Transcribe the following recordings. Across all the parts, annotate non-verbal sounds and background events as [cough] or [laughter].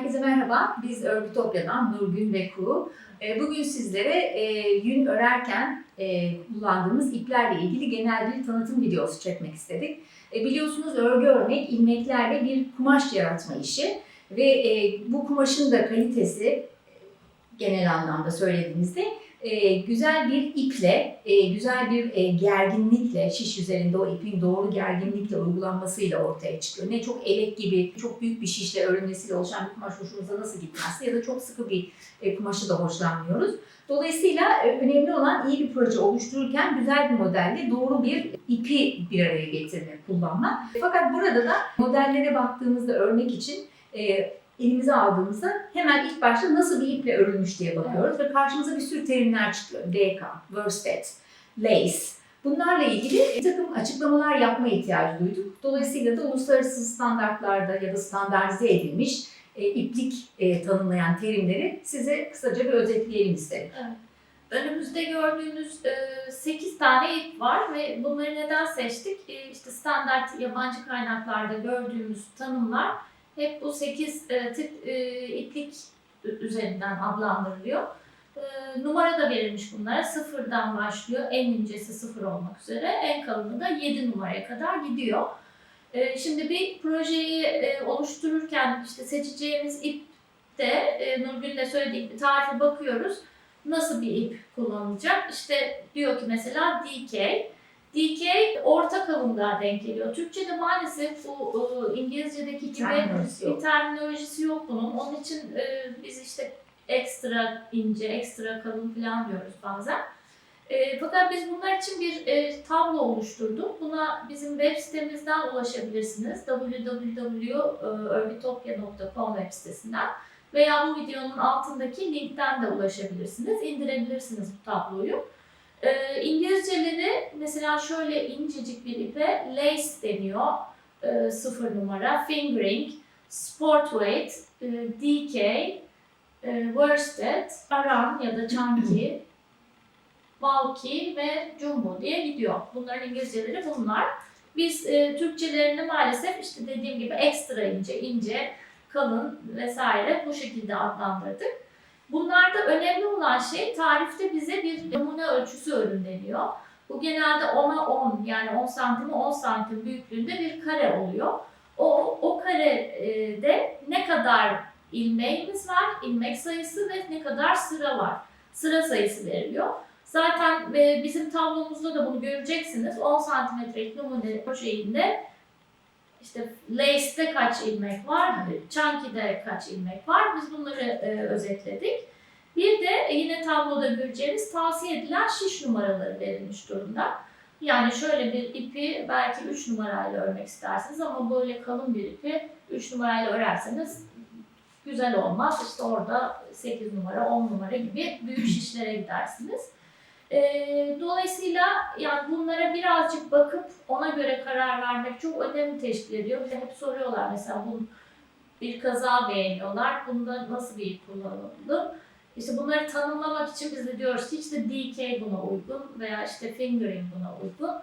Herkese merhaba. Biz Örgütopya'dan Nurgün ve Ku. Ee, Bugün sizlere e, yün örerken e, kullandığımız iplerle ilgili genel bir tanıtım videosu çekmek istedik. E, Biliyorsunuz örgü örmek ilmeklerle bir kumaş yaratma işi ve e, bu kumaşın da kalitesi e, genel anlamda söylediğimizde e, güzel bir iple, e, güzel bir e, gerginlikle, şiş üzerinde o ipin doğru gerginlikle uygulanmasıyla ortaya çıkıyor. Ne çok elek gibi çok büyük bir şişle örülmesiyle oluşan bir kumaş hoşumuza nasıl gitmezse ya da çok sıkı bir e, kumaşı da hoşlanmıyoruz. Dolayısıyla e, önemli olan iyi bir proje oluştururken güzel bir modelle doğru bir ipi bir araya getirmek, kullanmak. Fakat burada da modellere baktığımızda örnek için e, elimize aldığımızda hemen ilk başta nasıl bir iple örülmüş diye bakıyoruz ve karşımıza bir sürü terimler çıkıyor. DK, worsted, lace. Bunlarla ilgili bir takım açıklamalar yapma ihtiyacı duyduk. Dolayısıyla da uluslararası standartlarda ya da standartize edilmiş e, iplik e, tanımlayan terimleri size kısaca bir özetleyelim istedim. Önümüzde gördüğünüz 8 tane ip var ve bunları neden seçtik? E, İşte standart yabancı kaynaklarda gördüğümüz tanımlar hep bu 8 tip e, iplik üzerinden adlandırılıyor. E, Numara da verilmiş bunlara. Sıfırdan başlıyor. En incesi sıfır olmak üzere. En kalını da 7 numaraya kadar gidiyor. E, Şimdi bir projeyi e, oluştururken işte seçeceğimiz ip de e, Nurgül'ün de söylediği tarife bakıyoruz nasıl bir ip kullanılacak? İşte diyor ki mesela DK. DK orta kalınlığa denk geliyor. Türkçe'de maalesef bu e, İngilizce'deki gibi Terminolojisi yok. bir terminolojisi yok bunun. Onun için e, biz işte ekstra ince, ekstra kalın falan diyoruz bazen. E, fakat biz bunlar için bir e, tablo oluşturduk. Buna bizim web sitemizden ulaşabilirsiniz. www.örgütopya.com web sitesinden veya bu videonun altındaki linkten de ulaşabilirsiniz. indirebilirsiniz bu tabloyu. Ee, İngilizceleri mesela şöyle incecik bir ipe lace deniyor. Ee, sıfır numara, fingering, sport weight, e, DK, e, worsted, aran ya da chunky, [clears throat] bulky ve jumbo diye gidiyor. Bunların İngilizceleri bunlar. Biz e, Türkçelerini maalesef işte dediğim gibi ekstra ince, ince, kalın vesaire bu şekilde adlandırdık. Bunlarda önemli olan şey tarifte bize bir numune ölçüsü örün deniyor. Bu genelde 10'a 10 yani 10 santime 10 santim büyüklüğünde bir kare oluyor. O, o karede ne kadar ilmeğimiz var, ilmek sayısı ve ne kadar sıra var. Sıra sayısı veriliyor. Zaten e, bizim tablomuzda da bunu göreceksiniz. 10 santimetrelik numune ölçeğinde işte lace'de kaç ilmek var, chunky'de kaç ilmek var. Biz bunları e, özetledik. Bir de yine tabloda göreceğiniz tavsiye edilen şiş numaraları verilmiş durumda. Yani şöyle bir ipi belki 3 numarayla örmek istersiniz ama böyle kalın bir ipi 3 numarayla örerseniz güzel olmaz. İşte orada 8 numara, 10 numara gibi büyük şişlere gidersiniz. Ee, dolayısıyla yani bunlara birazcık bakıp ona göre karar vermek çok önemli teşkil ediyor. Bize hep soruyorlar mesela bu bir kaza beğeniyorlar. Bunda nasıl bir ip kullanıldı? İşte bunları tanımlamak için biz de diyoruz ki işte DK buna uygun veya işte fingering buna uygun.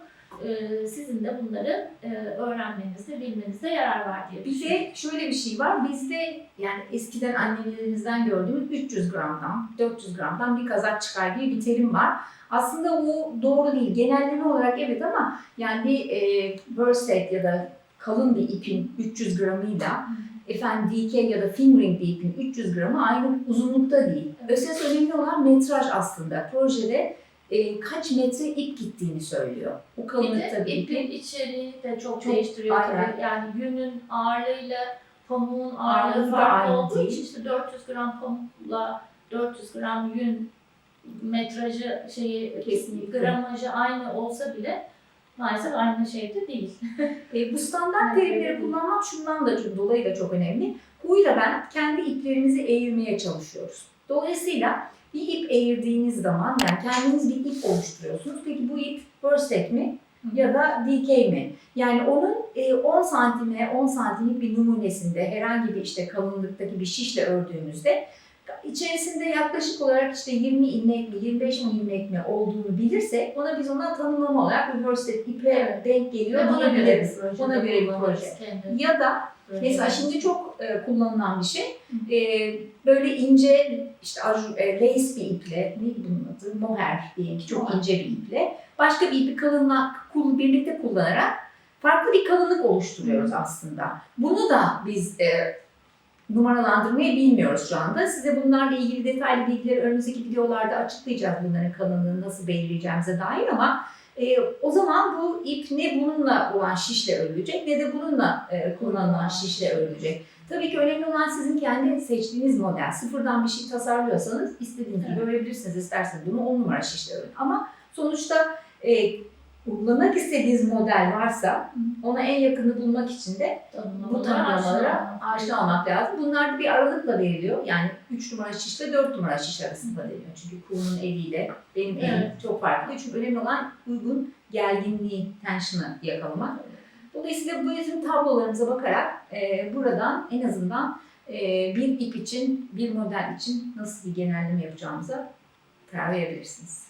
Ee, sizin de bunları e, öğrenmenizde, bilmenizde yarar var diye Bir de şöyle bir şey var. Bizde yani eskiden annelerimizden gördüğümüz 300 gramdan, 400 gramdan bir kazak çıkar gibi bir terim var. Aslında bu doğru değil. Genelleme olarak evet ama yani bir e, worsted ya da kalın bir ipin 300 gramıyla efendim DK ya da fingering bir ipin 300 gramı aynı uzunlukta değil. Evet. Esas önemli olan metraj aslında. Projede e, kaç metre ip gittiğini söylüyor. O kalınlıkta bir ipin içeriği de çok, Çok- değiştiriyor aynen. tabii. Yani yünün ağırlığıyla pamuğun Ağırlığı ağırlığı farklı olduğu değil. için işte 400 gram pamukla 400 gram yün metrajı şeyi Kesinlikle. gramajı aynı olsa bile maalesef aynı şeyde değil. [laughs] E, bu standart terimleri kullanmak şundan da dolayı da çok önemli. Huyla ben kendi iplerimizi eğirmeye çalışıyoruz. Dolayısıyla bir ip eğirdiğiniz zaman yani kendiniz bir ip oluşturuyorsunuz. Peki bu ip worsted mi ya da DK mi? Yani onun e, 10 santime 10 santimlik bir numunesinde herhangi bir işte kalınlıktaki bir şişle ördüğümüzde içerisinde yaklaşık olarak işte 20 ilmek mi 25 mi ilmek mi olduğunu bilirsek ona biz ona tanımlama olarak bir worsted ipe Evet. denk geliyor Ve ona göre diyebiliriz. bir proje. Ona göre bir proje. Ya da Mesela şimdi çok e, kullanılan bir şey. E, böyle ince işte ajur, e, lace bir iple, ne bunun adı? Mohair diyelim ki çok Mohair. ince bir iple. Başka bir ipi kalınla kul, birlikte kullanarak farklı bir kalınlık oluşturuyoruz aslında. Bunu da biz e, numaralandırmayı bilmiyoruz şu anda. Size bunlarla ilgili detaylı bilgileri önümüzdeki videolarda açıklayacağız bunların kalınlığını nasıl belirleyeceğimize dair ama e, o zaman bu ip ne bununla olan şişle örülecek ne de bununla e, kullanılan şişle örülecek. Tabii ki önemli olan sizin kendi seçtiğiniz model. Sıfırdan bir şey tasarlıyorsanız istediğiniz gibi örebilirsiniz. İsterseniz bunu 10 numara şişle örün. Ama sonuçta e, kullanmak istediğiniz model varsa ona en yakını bulmak için de bu tanımlamalara aşina olmak lazım. Bunlar da bir aralıkla veriliyor. Yani 3 numara şişle 4 numara şiş arasında veriliyor. Çünkü kulunun eliyle benim elim Evet. çok farklı. Çünkü önemli olan uygun gerginliği, tension'ı yakalamak. Dolayısıyla bu bizim tablolarımıza bakarak e, buradan en azından e, bir ip için, bir model için nasıl bir genelleme yapacağımıza karar verebilirsiniz.